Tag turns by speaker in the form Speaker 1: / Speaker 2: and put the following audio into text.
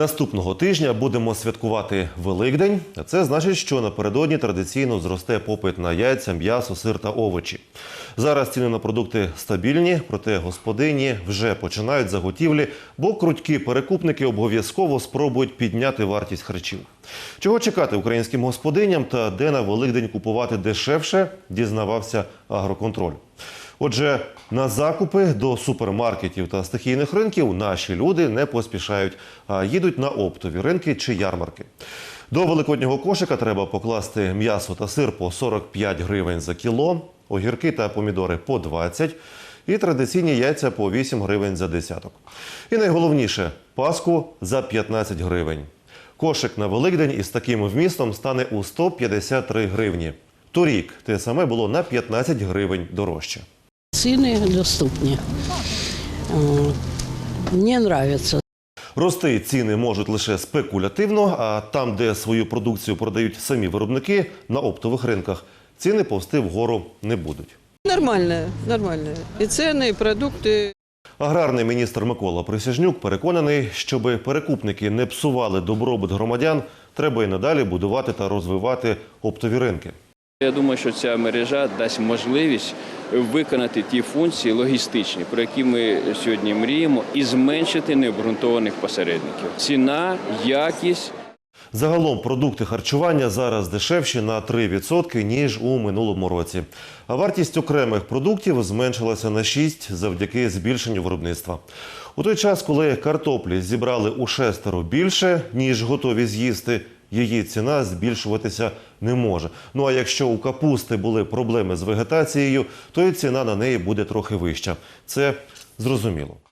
Speaker 1: Наступного тижня будемо святкувати Великдень. Це значить, що напередодні традиційно зросте попит на яйця, м'ясо, сир та овочі. Зараз ціни на продукти стабільні, проте господині вже починають заготівлі, бо крутькі перекупники обов'язково спробують підняти вартість харчів. Чого чекати українським господиням та де на Великдень купувати дешевше, дізнавався агроконтроль. Отже, на закупи до супермаркетів та стихійних ринків наші люди не поспішають, а їдуть на оптові ринки чи ярмарки. До великоднього кошика треба покласти м'ясо та сир по 45 гривень за кіло, огірки та помідори по 20 і традиційні яйця по 8 гривень за десяток. І найголовніше паску за 15 гривень. Кошик на Великдень із таким вмістом стане у 153 гривні. Торік те саме було на 15 гривень дорожче
Speaker 2: Цены доступні. Э, Мне нравится.
Speaker 1: Рости ціни можуть лише спекулятивно, а там, де свою продукцію продають самі виробники на оптових ринках, ціни повсти вгору не будуть.
Speaker 3: Нормальная, нормальная. И цены, и продукты.
Speaker 1: Аграрний міністр Микола Присяжнюк переконаний, щоб перекупники не псували добробут громадян, треба і надалі будувати та розвивати оптові ринки.
Speaker 4: Я думаю, що ця мережа дасть можливість виконати ті функції логістичні, про які ми сьогодні мріємо, і зменшити необґрунтованих посередників. Ціна, якість
Speaker 1: Загалом продукти харчування зараз дешевші на 3% ніж у минулому році. А вартість окремих продуктів зменшилася на 6% завдяки збільшенню виробництва. У той час, коли картоплі зібрали у шестеро більше, ніж готові з'їсти, її ціна збільшуватися не може. Ну а якщо у капусти були проблеми з вегетацією, то і ціна на неї буде трохи вища. Це зрозуміло.